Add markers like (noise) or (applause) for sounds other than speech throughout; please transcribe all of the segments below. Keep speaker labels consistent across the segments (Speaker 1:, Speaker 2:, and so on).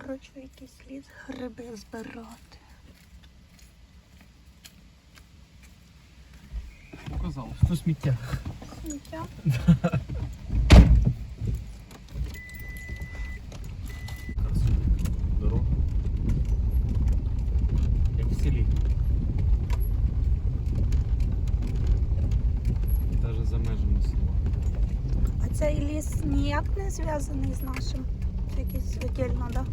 Speaker 1: коротше, якийсь ліс гриби збирати.
Speaker 2: Показав, що сміття.
Speaker 1: Сміття.
Speaker 2: Дорога. Як в селі. І навіть за межами села.
Speaker 1: А цей ліс ніяк не зв'язаний з нашим. Якийсь віддільно, так?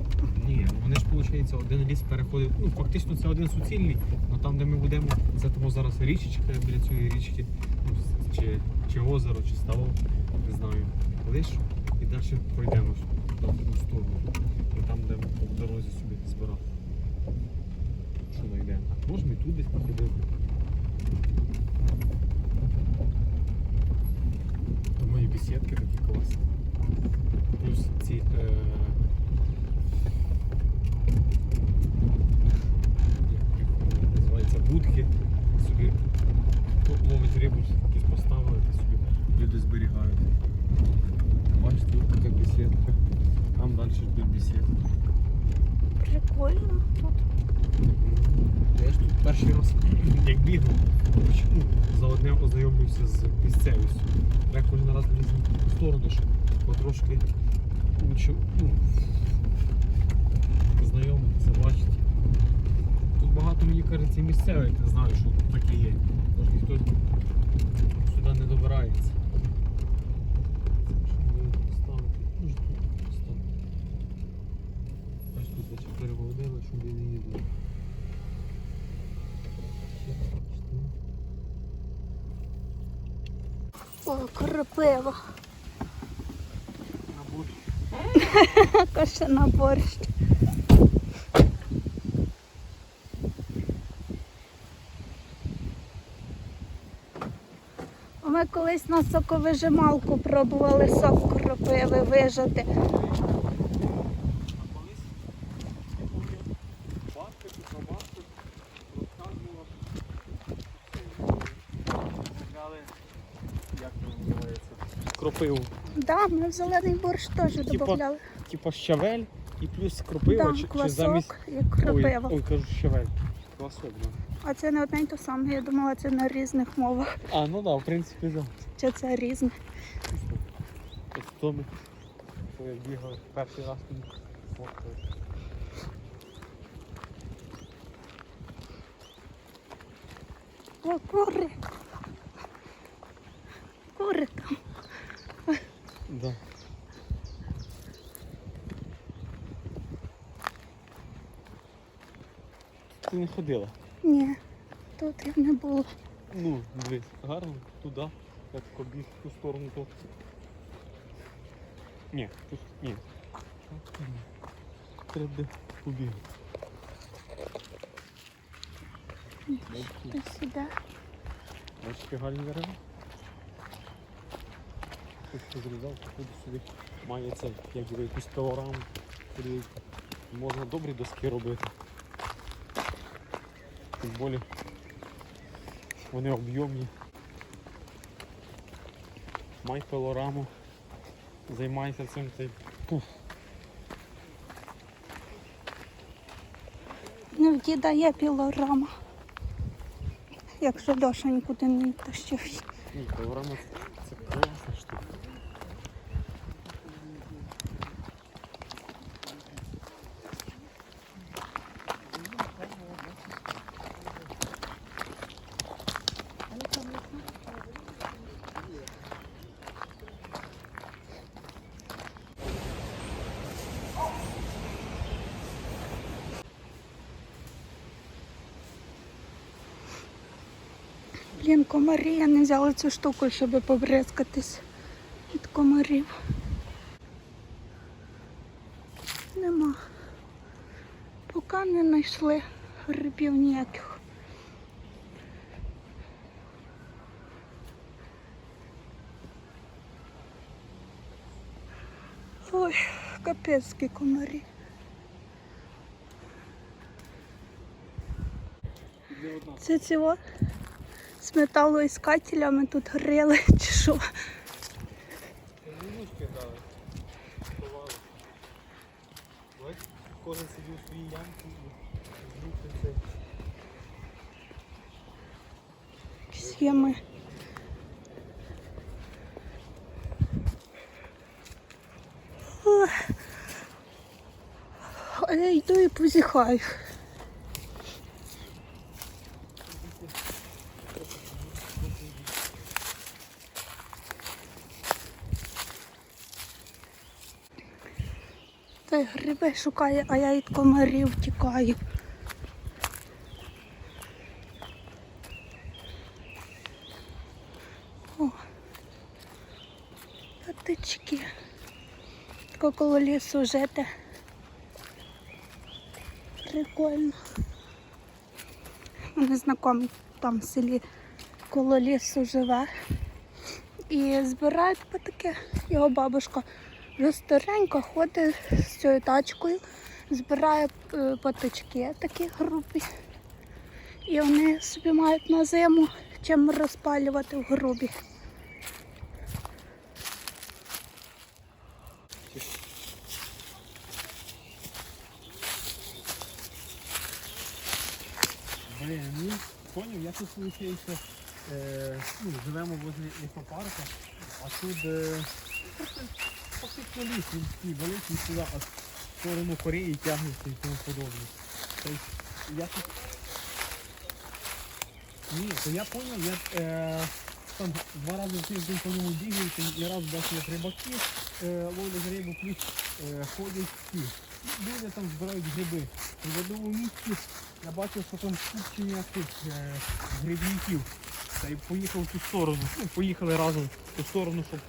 Speaker 2: Ні, вони ж виходить, один ліс переходить. Ну, фактично це один суцільний, але там, де ми будемо, це тому зараз річечка біля цієї річки, ну, чи, чи озеро, чи ставок, не знаю. Лиш і далі пройдемо на другу сторону. І там, де по дорозі собі збирати. Що знайдемо? Можемо і тут десь походити. І бесідки такі класні. Плюс ці. Е... як називається будки, собі ловить рибу, якісь поставили, та собі люди зберігають. Бачите, тут така бесідка, там далі буде бесідка.
Speaker 1: Прикольно тут.
Speaker 2: Я ж тут перший раз (clears throat) як бігав, за одне ознайомився з місцевістю. Треба кожен раз в різні сторони, щоб потрошки учив, ну, знайомитися, бачити. Тут багато мені кажеться місцевих, не знаю, що тут таке є. Тож ніхто сюди не добирається. Може. Ось тут наче перегородили, щоб я не їздив. (laughs)
Speaker 1: Каша на борщ. Ми колись на соковижималку пробували сок кропиви вижати.
Speaker 2: Кропиву.
Speaker 1: Да, ми в зелений борщ теж
Speaker 2: Типа
Speaker 1: додавали.
Speaker 2: Типа щавель і плюс кропива,
Speaker 1: Да,
Speaker 2: чи, чи замість...
Speaker 1: і кропива.
Speaker 2: Ой, ой, кажу щавель. Квасок, да.
Speaker 1: А це не одне й те саме. Я думала, це на різних мовах.
Speaker 2: А, ну да, в принципі, да.
Speaker 1: Чи це різне?
Speaker 2: Ось то ми, що я бігав перший раз тут.
Speaker 1: О. Кури там.
Speaker 2: Да. Ти не ходила?
Speaker 1: Ні, тут я не було.
Speaker 2: Ну, дивись, гарно, туди. Я тако біг в ту сторону то. Ні, тут ні. Треба побігати.
Speaker 1: Ти сюди.
Speaker 2: Бачите, гарні дерева. Хтось позрізав, походу собі має це, як якусь пилораму. Туди Можна добрі доски робити. Тим більше вони об'ємні. Май пилораму. Займайся цим ти. Пух.
Speaker 1: Не в діда є пілорама. Якщо Доша нікуди не тащив.
Speaker 2: Ні, пилорама це, це класна штука.
Speaker 1: Блін, комарі, я не взяла цю штуку, щоб побризкатись від комарів. Нема. Поки не знайшли грибів ніяких. Ой, капецькі комарі. Це цього з металоіскателями тут грили (laughs) чи що.
Speaker 2: Кожен сидів у своїй ямці і це.
Speaker 1: Схеми. А я йду і позіхаю. Той гриби шукає, а я від комарів тікаю. О, патички. Тако коло лісу жити. Прикольно. Мене знайомий там в селі коло лісу живе. І збирають таке. Його бабушка вже старенька ходить з цією тачкою, збирає е, патички такі грубі. І вони собі мають на зиму чим розпалювати в грубі.
Speaker 2: Блін, ну, поняв, я тут виходить, е, ну, живемо возле лісопарка, а тут е, фактично ліс, він такий великий сюди, а в сторону Кореї тягнеться і тому подобне. Тобто, я тут... Ні, то я поняв, я е, там два рази в тиждень по ньому бігаю, і раз бачу, як рибаки е, ловлять рибу, плюс е, ходять ті. Люди там збирають гриби. В одному місці я бачив, що там скупчення тих е, грибників. Та й поїхав в ту сторону. Ну, поїхали разом в ту сторону, щоб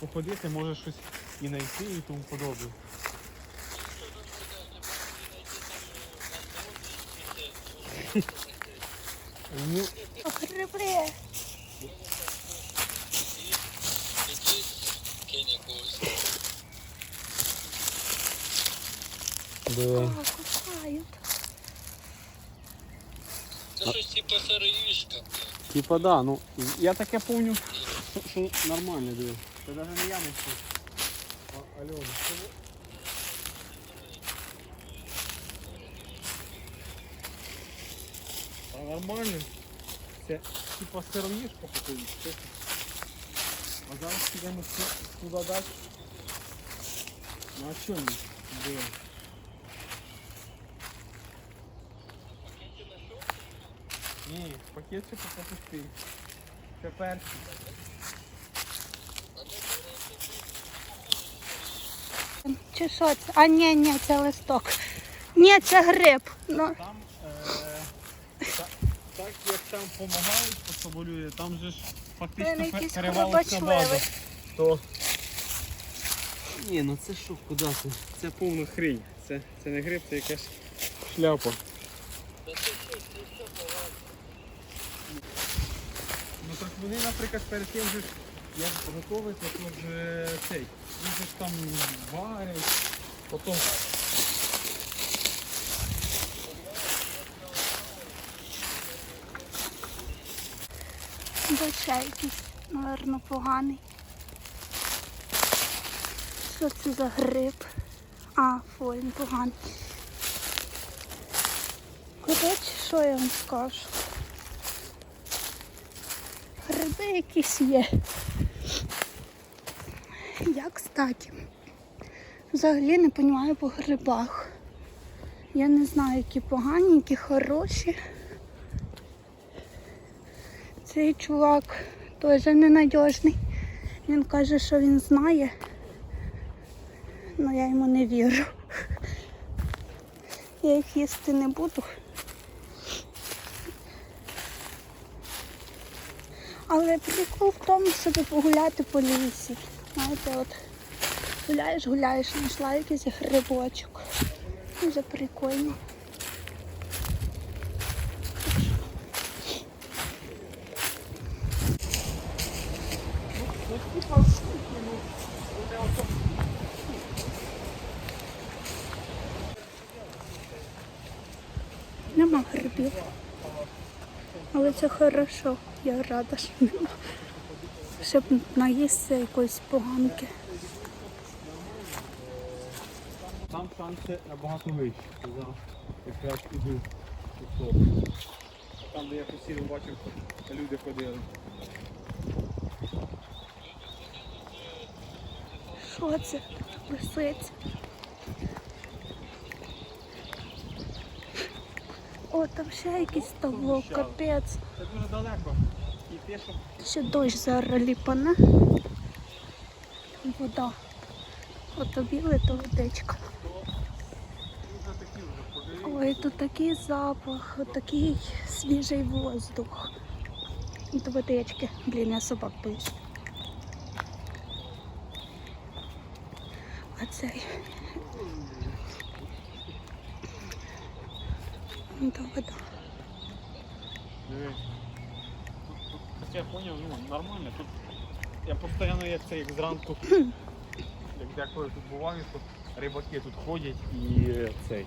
Speaker 2: походити, може щось і знайти і тому подобне. Ну, да.
Speaker 1: А, кусають.
Speaker 3: Це щось типу сироїшка.
Speaker 2: Типа да, ну я таке помню, що, що нормально диви. Це навіть не я не чув. А, нормально. Це типа сироїшка походить. А зараз підемо туди далі. Ну а що ні? Диви. Ні, пакетчик попустив. Це перший.
Speaker 1: Чи що це? А ні, ні, це листок. Ні, це гриб. Ну,
Speaker 2: Там, е, та- так як там допомагають, хто соболює, там же ж
Speaker 1: Він
Speaker 2: фактично
Speaker 1: якийсь
Speaker 2: пе- база. То... Ні, ну це що, куди це? Це повна хрінь. Це, це не гриб, це якась шляпа. Ну так вони, наприклад, перед тим же як готовиться, то ж е, цей. Вони там варять, потім
Speaker 1: бача якийсь, напевно, поганий. Що це за гриб? А, він поганий. Коротше, що я вам скажу? Гриби якісь є. Я, кстати, взагалі не розумію по грибах. Я не знаю, які погані, які хороші. Цей чувак теж ненадіжний. Він каже, що він знає. але я йому не вірю. Я їх їсти не буду. Але прикол в тому, щоб погуляти по лісі. Знаєте, от гуляєш, гуляєш, знайшла якийсь грибочок. Дуже прикольно. Нема грибів. Але це хорошо. Я рада, що нема. Щоб наїсться якоїсь поганки.
Speaker 2: там шанси набагато вищі. Якраз іду у сторону. Там, де я постійно бачив, люди ходили.
Speaker 1: Що це? Лисиця. О, там ще якийсь ставок, капець.
Speaker 2: Це дуже далеко.
Speaker 1: Ще дощ зараз ліпане. Вода. Ото біле, то водичка. Ой, тут такий запах, такий свіжий воздух. І до водички. Блін, я собак боюсь. А цей. До вода.
Speaker 2: Диви. Тут, тут, Хоча я поняв, ну нормально. Тут я постійно як це як зранку, (clears throat) як деколи тут буваю, то рибаки тут ходять і е, цей.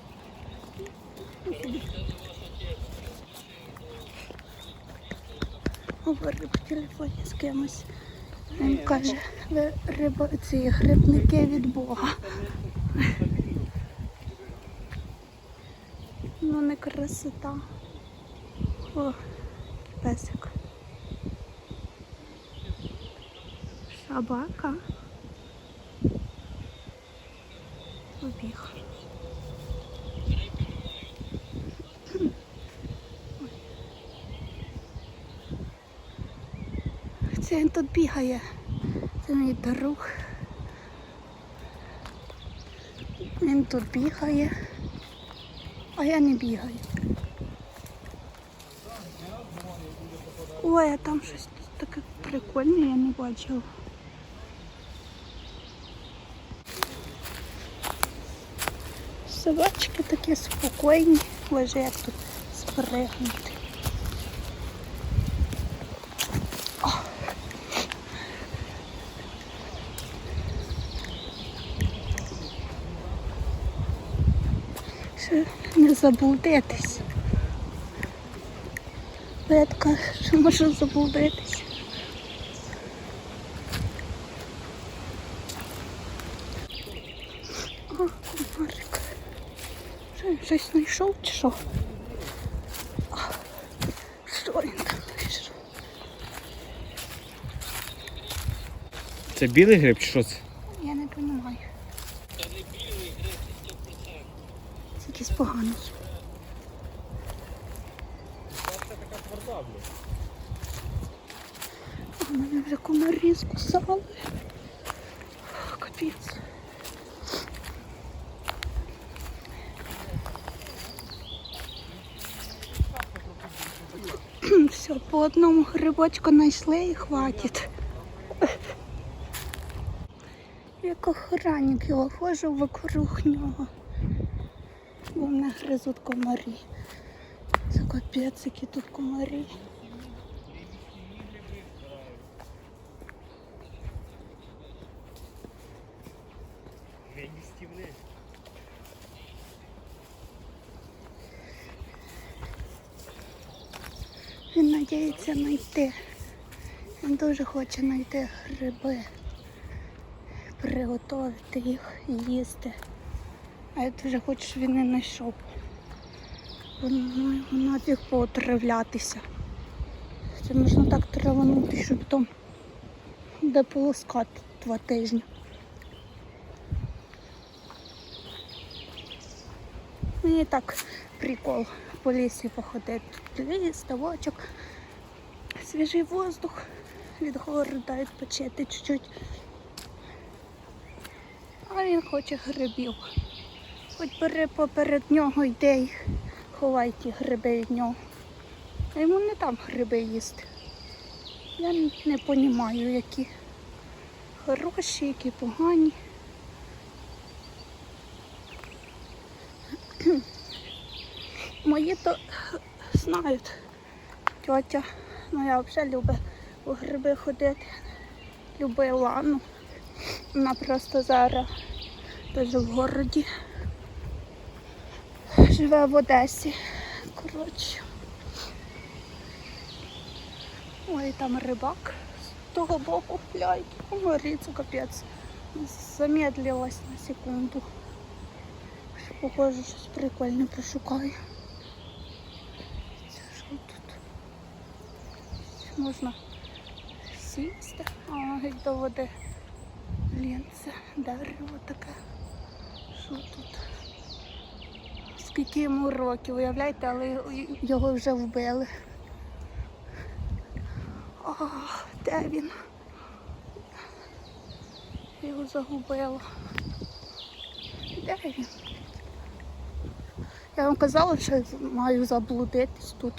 Speaker 1: Говорив по телефоні з кимось. Він каже, ви риба, ці грибники від Бога. Ну не красота. О, песик. Собака. Побіг. Це він тут бігає. Це мій друг. Він тут бігає, а я не бігаю. Ой, а там щось таке прикольне, я не бачила. Собачки такі спокійні, лежать як тут спригнути. Ще не заблудитись. Петка, що можу заблудитись. О, комарик. Що він щось знайшов чи що? Що він там знайшов?
Speaker 2: Це білий гриб чи що це?
Speaker 1: Я не розумію. Це якийсь поганий.
Speaker 2: Це така тверда, блядь.
Speaker 1: А мене вже комарі скусали. Капець. Все, по одному грибочку знайшли і хватить. Як охранник його хожу вокруг нього. Бо мене гризуть комарі. Це капець, які тут комарі. Він надіється знайти. Він дуже хоче знайти гриби, приготувати їх і їсти. А я дуже хочу, щоб він не знайшов. Воно нафіг поотравлятися. Це можна так траванути, щоб там де полоскати два тижні. Мені так прикол по лісі походити. Ліс, ставочок, свіжий воздух від города відпочити чуть-чуть. А він хоче грибів. Хоч бери поперед нього йде і ховай ті гриби від нього. А йому не там гриби їсти. Я не розумію, які хороші, які погані. Мої то знають. Тьотя моя взагалі любить у гриби ходити. Любила. Ну, вона просто зараз теж в городі. Живе в Одесі. Коротше. Ой, там рибак з того боку глянь, комарі, капець. Замедлилась на секунду. Похоже, щось прикольне пошукаю. Це що тут? Можна сісти, а геть до води. Блін, це дерево таке. Що тут? Скільки йому років, уявляєте, але його вже вбили. О, де він? Його загубила. Де він? Я вам казала, що маю заблудитись тут.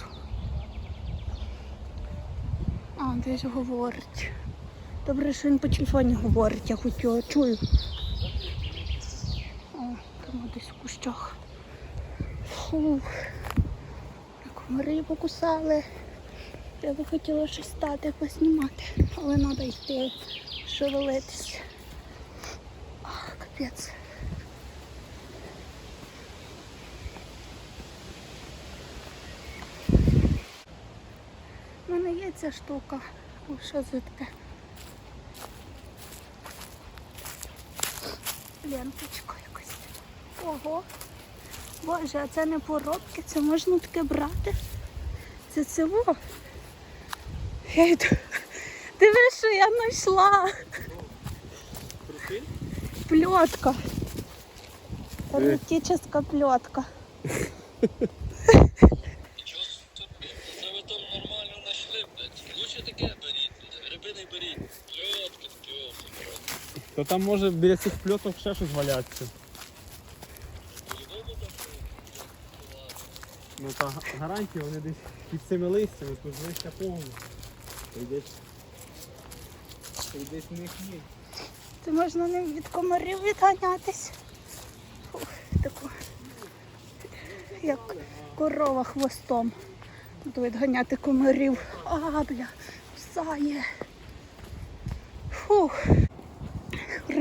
Speaker 1: Десь говорить. Добре, що він по телефоні говорить, я хоч його чую. О, там десь в кущах. Фух. Комари покусали. Я би хотіла щось стати, поснімати, але треба йти, шевелитись. Ах, капець. У мене є ця штука. О, що це таке? Ленточка якась. Ого. Боже, а це не поробки, це можна таке брати. Це цього. Я йду. Дивись, що я знайшла. Плетка. Эротическая плетка. (laughs)
Speaker 3: Нічого собі. Це ви там нормально знайшли, блядь. Лучше таке беріть, блядь. Гриби не беріть. Пльотки, пльотки.
Speaker 2: То там може біля цих пльоток ще щось валятися. Ну та гарантія, вони десь під цими листями, тут листя повно. Та й десь. Та є.
Speaker 1: Це можна ним від комарів відганятись. Таку, як корова хвостом. Буду відганяти комарів. А, бля, всає. Фух.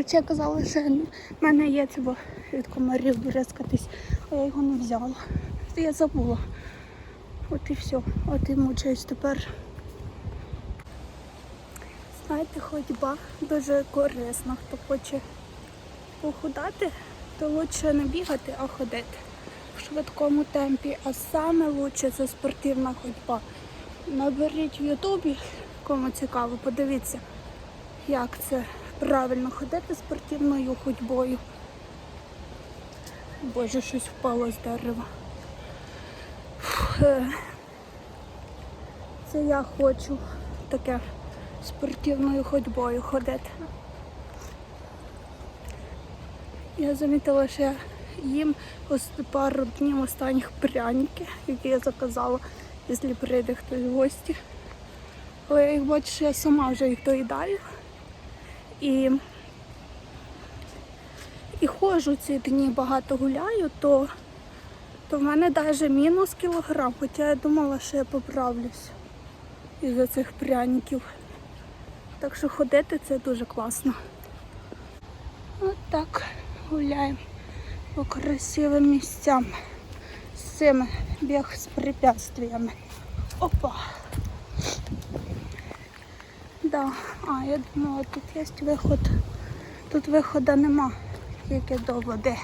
Speaker 1: Короче, казали, що в мене є бо від комарів бризкатись, а я його не взяла. Я забула. От і все. От і мучаюсь тепер. Знаєте, ходьба дуже корисна. Хто хоче похудати, то краще не бігати, а ходити в швидкому темпі. А саме краще це спортивна ходьба. Наберіть в Ютубі, кому цікаво, подивіться, як це правильно ходити спортивною ходьбою. Боже, щось впало з дерева. Е, Це я хочу таке спортивною ходьбою ходити. Я замітила, що я їм ось пару днів останніх пряники, які я заказала, якщо прийде гості. Але я їх бачу, що я сама вже їх доїдаю. І, і ходжу ці дні, багато гуляю, то, то в мене навіть мінус кілограм, хоча я думала, що я поправлюсь із-за цих пряників. Так що ходити це дуже класно. От так гуляємо по красивим місцям з цими біг з препятствиями. Опа. Да. А, я думала, тут є виход. Тут виходу нема, тільки до води.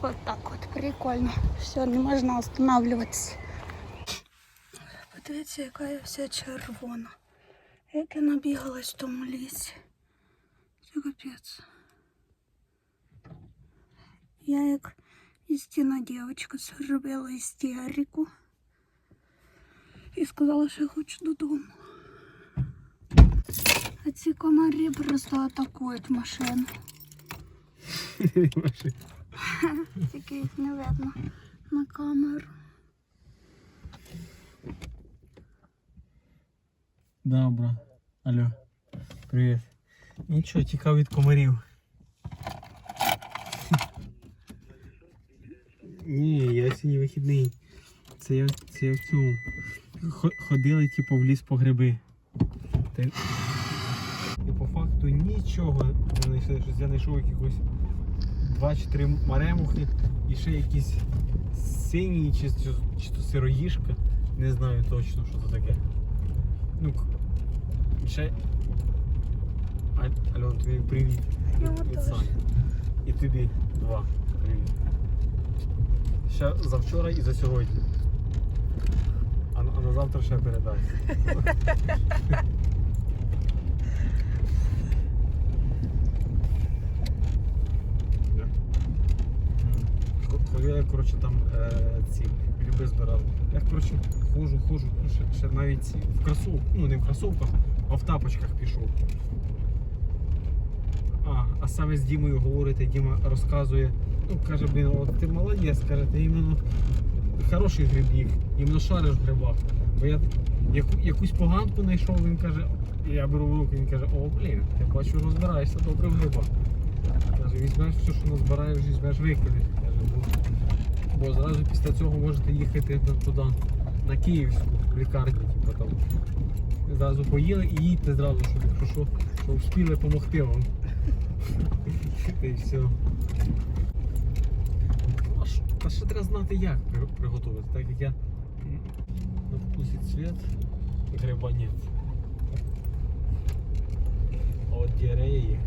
Speaker 1: От так от, прикольно. Все, не можна останавливатися. Подивіться, яка я вся червона. Як я набігалась в тому лісі. Це капець. Я як істинна дівчинка зробила істерику. І сказала, що я хочу додому. А ці комарі просто атакують машину. (laughs) Тільки їх не видно на камеру.
Speaker 2: Добре. Алло. Привіт. Нічого, тікав від комарів. Ні, я сьогодні вихідний. Це я, це я в цьому. Ходили, типу, в ліс по гриби. Та... І по факту нічого не знайшли. Щось я знайшов якихось два чи три маремухи і ще якісь сині чи, чи, чи то сироїшка. Не знаю точно, що це таке. Ну, ще. А- Альон, тобі привіт. Від. Сані. І тобі два. Привіт. ще за вчора і за сьогодні. А, на- а на завтра ще передасть. (laughs) Коли я коротше там е, ці гриби збирав. Я коротше ходжу, ходжу, ну, ще, ще навіть в кросов, ну не в кросовках, а в тапочках пішов. А, а саме з Дімою говорите, Діма розказує, ну каже, блін, от ти молодець, каже, ти іменно хороший грибник, іменно шариш в грибах. Бо я яку, якусь поганку знайшов, він каже, я беру в руки, він каже, о, блін, ти бачу, розбираєшся добре в грибах. Каже, візьмеш все, що назбираєш, візьмеш викинеш. Каже, бо, бо зразу після цього можете їхати туди, на Київську, в лікарню, типу там. Зразу поїли і їдьте зразу, щоб якщо що, щоб встигли допомогти вам. (laughs) Та й все. Ну, А що, а ще треба знати, як при- приготувати, так як я на вкусі цвет, гриба нет. А от діарея є.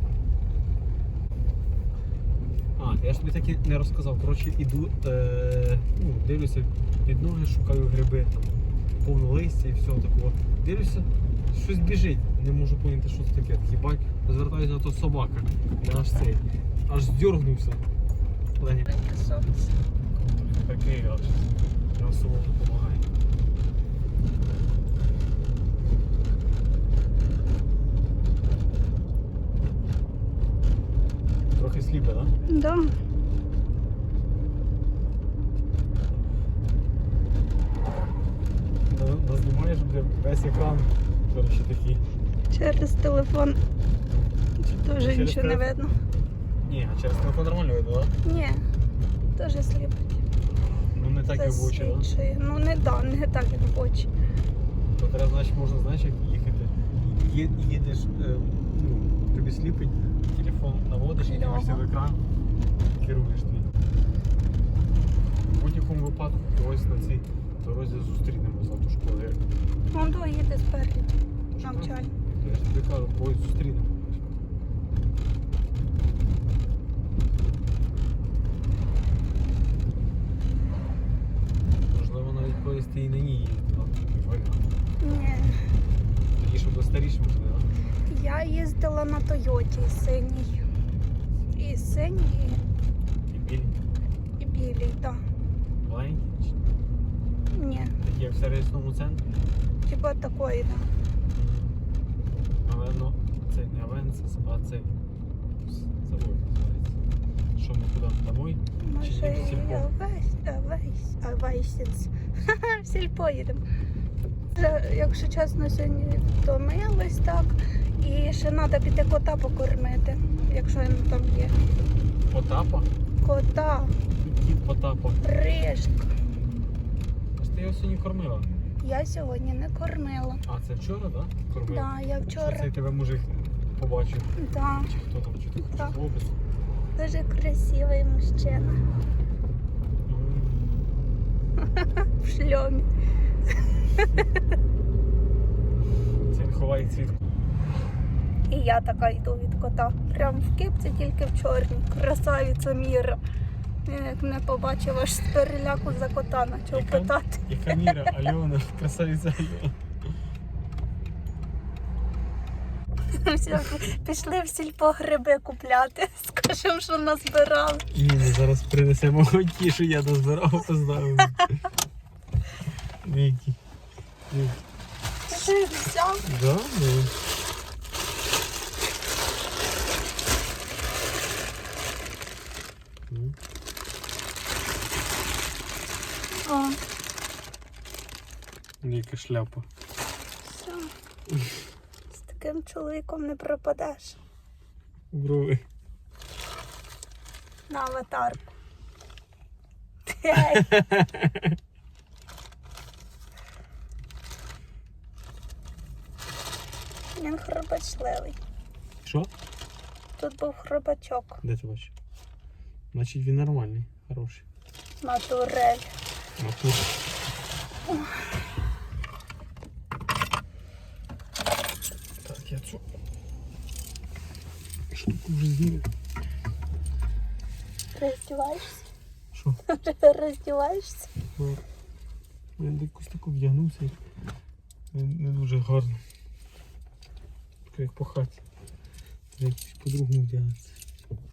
Speaker 2: А, я ж тобі так і не розказав. Коротше, іду, е, ну, дивлюся під ноги, шукаю гриби, там, повно листя і всього такого. Дивлюся, щось біжить, не можу поняти, що це таке. Хіба розвертаюся на то собака. Я аж цей, аж здергнувся. Лені, такий. Я особо допомагаю. Трохи сліпе, так? Да?
Speaker 1: Да.
Speaker 2: На- Назнімаєш де весь екран, коротше такий.
Speaker 1: Через телефон теж
Speaker 2: Через
Speaker 1: нічого не видно.
Speaker 2: Ні, а через телефон нормально видно, так?
Speaker 1: Ні, теж сліпить.
Speaker 2: Ну не так як в очі, так?
Speaker 1: Ну не да, не так, як в очі.
Speaker 2: То треба, значить, можна, знаєш, як їхати. Їдеш, е, ну, тобі сліпить, наводиш і дивишся в екран, керуєш твій. В будь-якому випадку ось на цій дорозі зустрінемо завтра школи.
Speaker 1: Он до їде спереді. Навчальний.
Speaker 2: Я ж тобі кажу, ось зустрінемо. Можливо, навіть колись ти і на ній їздила.
Speaker 1: Ні.
Speaker 2: Тоді, щоб до старішим жили.
Speaker 1: Я їздила на Тойоті синій. І синій,
Speaker 2: І білі,
Speaker 1: і білій, так.
Speaker 2: маленькі,
Speaker 1: Ні.
Speaker 2: такі як в сервісному центрі.
Speaker 1: Хіба такої, так.
Speaker 2: Але ну, це не Авенсис, а це забув називається. Що ми куди? Домой?
Speaker 1: Може, Авейс, Авейсінс. В сільпо їдемо. Якщо чесно, сьогодні втомилась так. І ще треба піти кота покормити, якщо він там є.
Speaker 2: Потапа?
Speaker 1: Кота,
Speaker 2: Кіт Потапа.
Speaker 1: рижка.
Speaker 2: Ось ти його сьогодні кормила.
Speaker 1: Я сьогодні не кормила.
Speaker 2: А, це вчора, так? Да? Кормила?
Speaker 1: Да, я
Speaker 2: Що
Speaker 1: вчора.
Speaker 2: цей тебе мужик побачив?
Speaker 1: Да,
Speaker 2: Чи хто там, чи ти
Speaker 1: Так.
Speaker 2: хлопець?
Speaker 1: дуже красивий мужчина (laughs) в шльомі.
Speaker 2: Це він ховає цвіт.
Speaker 1: І я така йду від кота. Прям в кепці, тільки в чорній. Красавиця Міра. Як не побачив, аж з переляку за кота почав
Speaker 2: Яка?
Speaker 1: питати.
Speaker 2: Яка міра, Альона, красавиця Альона.
Speaker 1: Все, Пішли в сільпо гриби купляти. Скажемо, що назбирали.
Speaker 2: Ні, ми зараз принесемо ті, що я назбирав, познаю. Вікі.
Speaker 1: Ти взяв?
Speaker 2: Да, ну. Ну,
Speaker 1: О,
Speaker 2: Яка шляпа.
Speaker 1: все. З таким чоловіком не пропадеш.
Speaker 2: Брови.
Speaker 1: На аватарку. (laughs) Він хробачливий.
Speaker 2: Що?
Speaker 1: Тут був хробачок.
Speaker 2: Де ти бачиш? Значить він нормальний, хороший.
Speaker 1: Натурель.
Speaker 2: Натур. Так, я цю штуку вже.
Speaker 1: Ти?
Speaker 2: Що?
Speaker 1: Роздіваєшся?
Speaker 2: Ну, Я якось таку вдягнувся. Не, дуже гарно. Так як по хаті. Треба по-другому вдягатися.